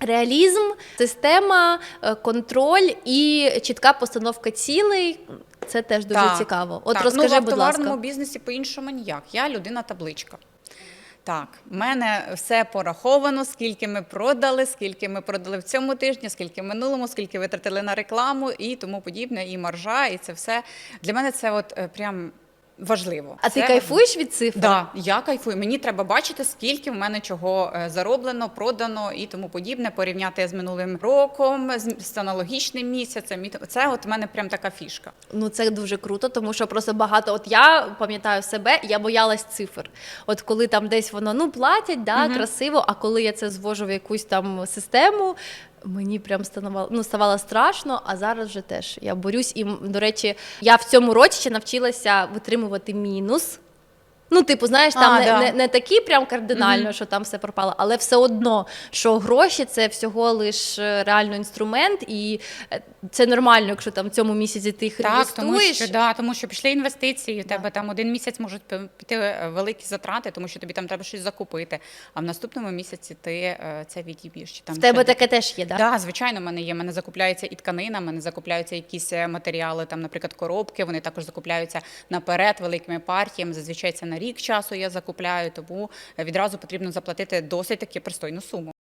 Реалізм, система, е, контроль і чітка постановка цілей. Це теж дуже Так, цікаво. От так. розкажи, ну, в будь ласка. бізнесі по-іншому ніяк. Я людина табличка. Так, в мене все пораховано, скільки ми продали, скільки ми продали в цьому тижні, скільки в минулому, скільки витратили на рекламу і тому подібне, і маржа, і це все. Для мене це от е, прям важливо. А ти Це кайфуєш від цифр? Да, я кайфую. Мені треба бачити, скільки в мене чого е, зароблено, продано і тому подібне, порівняти з минулим роком, з, аналогічним місяцем. Це от в мене прям така фішка. Ну це дуже круто, тому що просто багато. От я пам'ятаю себе, я боялась цифр. От коли там десь воно ну платять, да, красиво. А коли я це звожу в якусь там систему, мені прям ставало, ну, ставало страшно. А зараз вже теж я борюсь. І до речі, я в цьому році ще навчилася витримувати мінус. Ну, типу, знаєш, там А, не, да. не, не такі прям кардинально, що там все пропало, але все одно, що гроші це всього лиш е, реально інструмент, і е, це нормально, якщо там в цьому місяці ти їх Так, тому що да, тому що пішли інвестиції. У тебе там один місяць можуть піти е, великі затрати, тому що тобі там треба щось закупити. А в наступному місяці ти це відіб'єш. Чи там В тебе таке теж є, так? Так, да, звичайно, в мене є. В мене закупляється і тканина, в мене закупляються якісь матеріали, там, наприклад, коробки. Вони також закупляються наперед великими партіями. Зазвичай це на рік часу я закупляю, тому відразу потрібно заплатити досить таки пристойну суму.